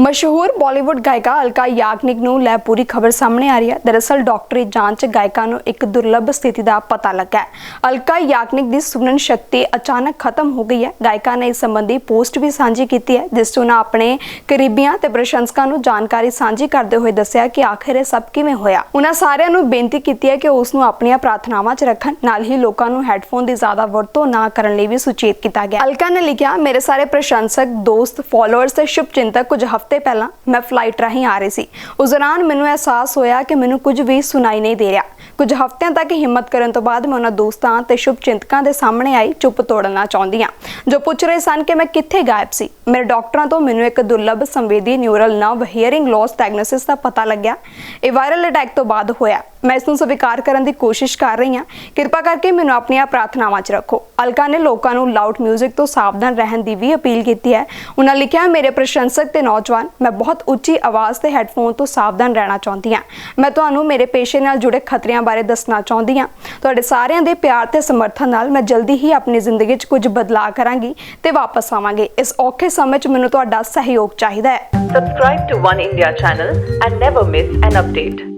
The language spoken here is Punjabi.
ਮਸ਼ਹੂਰ ਬਾਲੀਵੁੱਡ ਗਾਇਕਾ ਅਲਕਾ ਯਾਗਨਿਕ ਨੂੰ ਲੈ ਪੂਰੀ ਖਬਰ ਸਾਹਮਣੇ ਆ ਰਹੀ ਹੈ। ਦਰਅਸਲ, ਡਾਕਟਰੀ ਜਾਂਚ ਗਾਇਕਾ ਨੂੰ ਇੱਕ ਦੁਰਲੱਭ ਸਥਿਤੀ ਦਾ ਪਤਾ ਲੱਗਾ ਅਲਕਾ ਯਾਗਨਿਕ ਦੀ ਸੁਣਨ ਸ਼ਕਤੀ ਅਚਾਨਕ ਖਤਮ ਹੋ ਗਈ ਹੈ। ਗਾਇਕਾ ਨੇ ਇਸ ਸੰਬੰਧੀ ਪੋਸਟ ਵੀ ਸਾਂਝੀ ਕੀਤੀ ਹੈ, ਜਿਸ 'ਚ ਉਹਨਾਂ ਆਪਣੇ ਕਰੀਬੀਆਂ ਤੇ ਪ੍ਰਸ਼ੰਸਕਾਂ ਨੂੰ ਜਾਣਕਾਰੀ ਸਾਂਝੀ ਕਰਦੇ ਹੋਏ ਦੱਸਿਆ ਕਿ ਆਖਿਰ ਇਹ ਸਭ ਕਿਵੇਂ ਹੋਇਆ। ਉਹਨਾਂ ਸਾਰਿਆਂ ਨੂੰ ਬੇਨਤੀ ਕੀਤੀ ਹੈ ਕਿ ਉਸ ਨੂੰ ਆਪਣੀਆਂ ਪ੍ਰਾਰਥਨਾਵਾਂ 'ਚ ਰੱਖਣ। ਨਾਲ ਹੀ ਲੋਕਾਂ ਨੂੰ ਹੈੱਡਫੋਨ ਦੀ ਜ਼ਿਆਦਾ ਵਰਤੋਂ ਨਾ ਕਰਨ ਲਈ ਵੀ ਸੁਚੇਤ ਕੀਤਾ ਗਿਆ। ਅਲਕਾ ਨੇ ਲਿਖਿਆ, ਮੇਰੇ ਸਾਰੇ ਪ੍ਰਸ਼ੰਸਕ, ਦੋਸਤ ਫਾਲੋਅਰਸ ਤੇ ਸ਼ੁਭਚਿੰਤਕ ਕੁਝ ਹਫ਼ਤੇ ਪਹਿਲਾਂ ਮੈਂ ਫਲਾਈਟ ਰਾਹੀਂ ਆ ਰਹੀ ਸੀ। ਉਸ ਦੌਰਾਨ ਮੈਨੂੰ ਅਹਿਸਾਸ ਹੋਇਆ ਕਿ ਮੈਨੂੰ ਕੁਝ ਵੀ ਸੁਣਾਈ ਨਹੀਂ ਦੇ ਰਿਹਾ। ਕੁਝ ਹਫ਼ਤਿਆਂ ਤੱਕ ਹਿੰਮਤ ਕਰਨ ਤੋਂ ਬਾਅਦ ਮੈਂ ਉਹਨਾਂ ਦੋਸਤਾਂ ਤੇ ਸ਼ੁਭਚਿੰਤਕਾਂ ਦੇ ਸਾਹਮਣੇ ਆਈ ਚੁੱਪ ਤੋੜਨਾ ਚਾਹੁੰਦੀ ਹਾਂ, ਜੋ ਪੁੱਛ ਰਹੇ ਸਨ ਕਿ ਮੈਂ ਕਿੱਥੇ ਗਾਇਬ ਸੀ। ਮੇਰੇ ਡਾਕਟਰਾਂ ਤੋਂ ਮੈਨੂੰ ਇੱਕ ਦੁਰਲੱਭ ਸੰਵੇਦੀ neural nerve hearing loss diagnosis ਦਾ ਪਤਾ ਲੱਗਿਆ। ਇਹ ਵਾਇਰਲ ਅਟੈਕ ਤੋਂ ਬਾਅਦ ਹੋਇਆ। ਮੈਂ ਇਸ ਨੂੰ ਸਵੀਕਾਰ ਕਰਨ ਦੀ ਕੋਸ਼ਿਸ਼ ਕਰ ਰਹੀ ਹਾਂ। ਕਿਰਪਾ ਕਰਕੇ ਮੈਨੂੰ ਆਪਣੀਆਂ ਪ੍ਰਾਰਥਨਾਵਾਂ 'ਚ ਰੱਖੋ। ਅਲਕਾ ਨੇ ਲੋਕਾਂ ਨੂੰ ਲਾਊਡ 뮤직 ਤੋਂ ਸਾਵਧਾਨ ਰਹਿਣ ਦੀ ਵੀ ਅਪੀਲ ਕੀਤੀ ਹੈ। ਉਹਨਾਂ ਲਿਖਿਆ, ਮੇਰੇ ਪ੍ਰਸ਼ੰਸਕ ਤੇ ਨੌਜਵਾਨ, ਮੈਂ ਬਹੁਤ ਉੱਚੀ ਆਵਾਜ਼ ਤੇ ਹੈੱਡਫੋਨ ਤੋਂ ਸਾਵਧਾਨ ਰਹਿਣਾ ਚਾਹੁੰਦੀ ਹਾਂ। ਮੈਂ ਤੁਹਾਨੂੰ ਮੇਰੇ ਪੇਸ਼ੇ ਨਾਲ ਜੁੜੇ ਖਤਰਿਆਂ ਬਾਰੇ ਦੱਸਣਾ ਚਾਹੁੰਦੀ ਹਾਂ। ਤੁਹਾਡੇ ਸਾਰਿਆਂ ਦੇ ਪਿਆਰ ਤੇ ਸਮਰਥਨ ਨਾਲ ਮੈਂ ਜਲਦੀ ਹੀ ਆਪਣੀ ਜ਼ਿੰਦਗੀ 'ਚ ਕੁਝ ਬਦਲਾਅ ਕਰਾਂਗੀ ਤੇ ਵਾਪਸ ਆਵਾਂਗੇ। ਇਸ ਔਖੇ ਸਮੇਂ 'ਚ ਮੈਨੂੰ ਤੁਹਾਡਾ ਸਹਿਯੋਗ ਚਾਹੀਦਾ ਹੈ। Subscribe to One India channel and never miss an update.